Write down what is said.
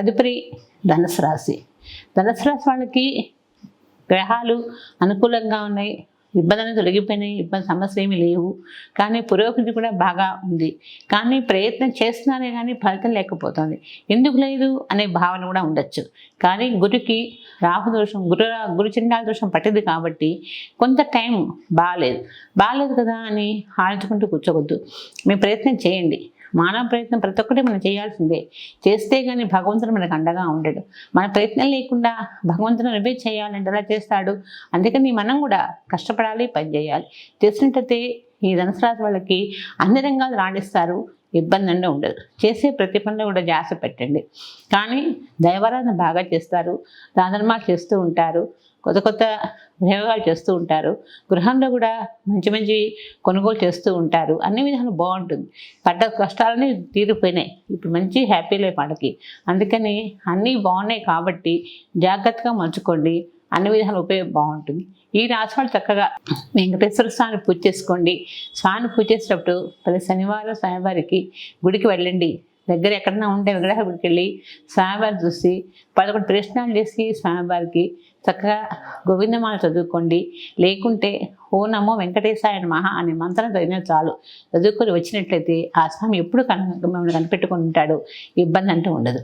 తదుపరి ధనుసు రాశి. ధనుసు రాశి వాళ్ళకి గ్రహాలు అనుకూలంగా ఉన్నాయి. ఇబ్బందులు తొలగిపోయినాయి. ఇబ్బంది సమస్య ఏమీ లేవు. కానీ పురోగతి కూడా బాగా ఉంది. కానీ ప్రయత్నం చేస్తున్నారే కానీ ఫలితం లేకపోతుంది. ఎందుకు లేదు అనే భావన కూడా ఉండొచ్చు. కానీ గురుకి రాహుదోషం గురు గురు చిండాల దోషం పట్టింది కాబట్టి కొంత టైం బాగాలేదు బాగాలేదు కదా అని ఆలోచుకుంటూ కూర్చోవద్దు. మీ ప్రయత్నం చేయండి. మానవ ప్రయత్నం ప్రతి ఒక్కటి మనం చేయాల్సిందే. చేస్తే కానీ భగవంతుడు మనకు అండగా ఉండడు. మన ప్రయత్నం లేకుండా భగవంతుడు నువ్వే చేయాలంటే అలా చేస్తాడు? అందుకని మనం కూడా కష్టపడాలి పని చేయాలి. చేసినట్టయితే ఈ ధనుసు రాశి వాళ్ళకి అన్ని రంగాలు రాణిస్తారు. ఇబ్బంది అంటే ఉండదు. చేసే ప్రతి పనిలో కూడా జాస పెట్టండి. కానీ దైవారాధన బాగా చేస్తారు. దానధర్మాలు చేస్తూ ఉంటారు. కొత్త కొత్త ప్రయోగాలు చేస్తూ ఉంటారు. గృహంలో కూడా మంచి మంచి కొనుగోలు చేస్తూ ఉంటారు. అన్ని విధాలు బాగుంటుంది. పడ్డ కష్టాలన్నీ తీరిపోయినాయి. ఇప్పుడు మంచి హ్యాపీ లైఫ్ వాళ్ళకి. అందుకని అన్నీ బాగున్నాయి కాబట్టి జాగ్రత్తగా మలుచుకోండి. అన్ని విధాలు ఉపయోగం బాగుంటుంది. ఈ రాశి వాళ్ళు చక్కగా వెంకటేశ్వర స్వామి పూజ చేసుకోండి. స్వామిని పూజ చేసేటప్పుడు ప్రతి శనివారం స్వామివారికి గుడికి వెళ్ళండి. దగ్గర ఎక్కడన్నా ఉంటే విగ్రహ గుడికి వెళ్ళి స్వామివారి చూసి పదకొండు ప్రశ్నలు చేసి స్వామివారికి చక్కగా గోవిందమాల చదువుకోండి. లేకుంటే ఓ నమో వెంకటేశాయ మహా అనే మంత్రం చదివినా చాలు. చదువుకొని వచ్చినట్లయితే ఆ స్వామి ఎప్పుడు కన మిమ్మల్ని కనిపెట్టుకుని ఉంటాడు ఇబ్బంది అంటూ ఉండదు.